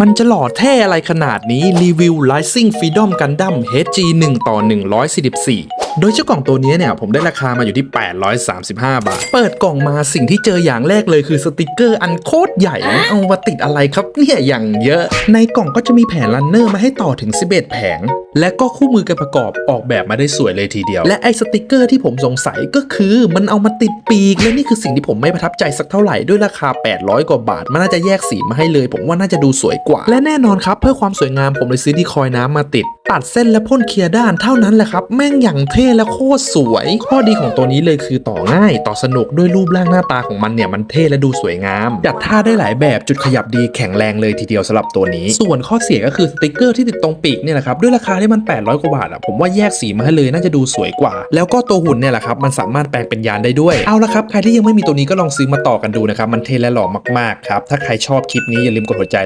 มันจะหล่อเท่อะไรขนาดนี้รีวิว Rising Freedom Gundam HG 1ต่อ144 โดยเจ้ากล่องตัวนี้เนี่ยผมได้ราคามาอยู่ที่ 835 บาท เปิดกล่องมาสิ่งที่เจออย่างแรกเลยคือสติกเกอร์อันโคตรใหญ่เอามาติดอะไรครับเนี่ยอย่างเยอะ ในกล่องก็จะมีแผงรันเนอร์มาให้ต่อถึง 11 แผง และก็คู่มือกันประกอบออกแบบมาได้สวยเลยทีเดียว และไอ้สติกเกอร์ที่ผมสงสัยก็คือมันเอามาติดปีกและนี่คือสิ่งที่ผมไม่ประทับใจสักเท่าไหร่ด้วยราคา 800 กว่าบาท มันน่าจะแยกสีมาให้เลย ผมว่าน่าจะดูสวยกว่า และแน่นอนครับเพื่อความสวยงามผมเลยซื้อดีคอยน้ำมาติด ตัดเส้นและพ่นเคลียร์ด้านเท่านั้นแหละครับ แม่งอย่างเท่และโคตรสวย ข้อดีของตัวนี้เลยคือต่อง่าย ต่อสนุกด้วยรูปร่างหน้าตาของมันเนี่ยมันเท่และดูสวยงามจัดท่าได้หลายแบบจุดขยับดีแข็งแรงเลยทีเดียวสำหรับตัวนี้ ส่วนข้อเสียก็คือสติกเกอร์ที่ติดตรงปีกเนี่ยแหละครับด้วยราคาที่มัน 800 กว่าบาทอะผมว่าแยกสีมาให้เลยน่าจะดูสวยกว่า แล้วก็ตัวหุ่นเนี่ยแหละครับมันสามารถแปลงเป็นยานได้ด้วยเอาละครับใครที่ยังไม่มีตัวนี้ก็ลองซื้อมาต่อกันดูนะครับมันเท่และหล่อมากๆครับถ้าใครชอบคลิปนี้อย่าลืมกดหัวใจ